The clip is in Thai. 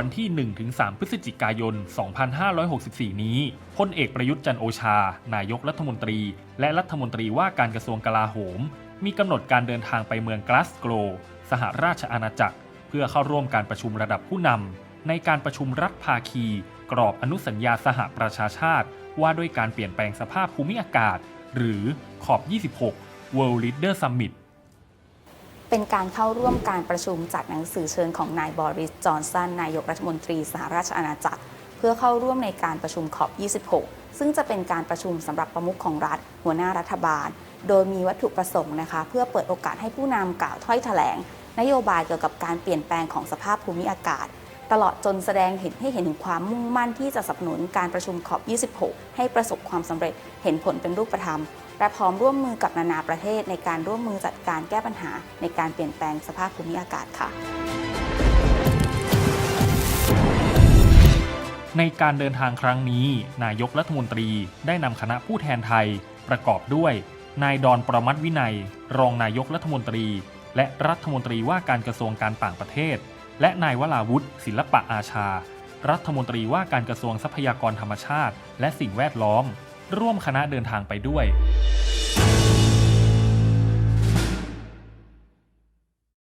วันที่ 1-3 พฤศจิกายน 2564 นี้พลเอกประยุทธ์จันโอชา นายกรัฐมนตรี และรัฐมนตรีว่าการกระทรวงกลาโหม มีกำหนดการเดินทางไปเมืองกลาสโกลสหราชอาณาจักร เพื่อเข้าร่วมการประชุมระดับผู้นำในการประชุมรัฐภาคี กรอบอนุสัญญาสหประชาชาติ ว่าด้วยการเปลี่ยนแปลงสภาพภูมิอากาศ หรือขอบ 26 World Leader Summit เป็นการเข้าร่วมการประชุมจัดหนังสือเชิญของนายบอริส จอนสัน นายกรัฐมนตรีสหราชอาณาจักร เพื่อเข้าร่วมในการประชุมขอบ 26 ซึ่งจะเป็นการประชุมสำหรับประมุขของรัฐ หัวหน้ารัฐบาล โดยมีวัตถุประสงค์นะคะ เพื่อเปิดโอกาสให้ผู้นำกล่าวถ้อยแถลง นโยบายเกี่ยวกับการเปลี่ยนแปลงของสภาพภูมิอากาศ ตลอดจนแสดงเห็นให้เห็นถึงความมุ่งมั่นที่จะสนับสนุนการประชุมขอบ 26 ให้ประสบความสำเร็จเห็นผลเป็นรูปธรรม และพร้อมร่วมมือกับนานาประเทศในการร่วมมือจัดการแก้ปัญหา ในการเปลี่ยนแปลงสภาพภูมิอากาศค่ะ ในการเดินทางครั้งนี้ นายกรัฐมนตรีได้นำคณะผู้แทนไทย ประกอบด้วย นายดอนประมัตวินัย รองนายกรัฐมนตรี และรัฐมนตรีว่าการกระทรวงการต่างประเทศ และนายวราวุฒิศิลปะอาชา รัฐมนตรีว่าการกระทรวงทรัพยากรธรรมชาติ และสิ่งแวดล้อม ร่วมคณะเดินทางไปด้วย